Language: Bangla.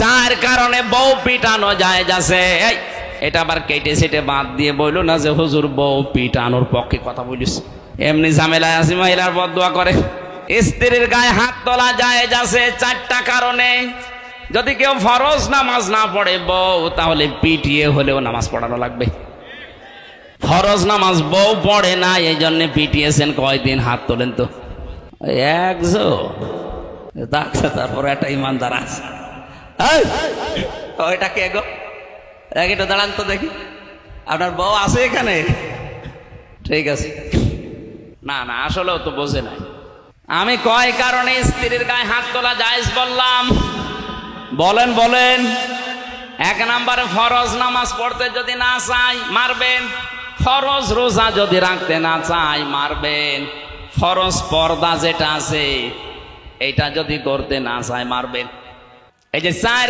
চার কারণে বউ পিটানো যায় যাচ্ছে। এই, এটা আবার কেটে সেটে বাদ দিয়ে বইলো না যে হুজুর বউ পিটানোর পক্ষে কথা বলিস। এমনি ঝামেলায় আসি মহিলার বদুয়া করে। স্ত্রীর গায়ে হাত তোলা যায় যাচ্ছে চারটা কারণে। যদি কেউ ফরজ নামাজ না পড়ে বউ, তাহলে পিটিয়ে হলেও নামাজ পড়ানো লাগবে। ফরজ নামাজ বউ পড়ে না এই জন্য পিটিয়েছেন কয়দিন হাত তোলেন তো। ডাক্তার তারপর একটা ইমানদার আছে। এই, ওইটা কে গো? একটু দাঁড়ান তো দেখি। আপনার বউ আছে এখানে? ঠিক আছে। না না আসলেও তো বোঝে নাই। আমি কয় কারণে স্ত্রীর গায়ে হাত তোলা জায়েজ বললাম? বলেন বলেন। এক নম্বরে ফরজ নামাজ পড়তে যদি না চাই মারবেন। ফরজ রোজা যদি রাখতে না চাই মারবেন। ফরজ পর্দা যেটা আছে এটা যদি করতে না চায় মারবেন। এই যে চার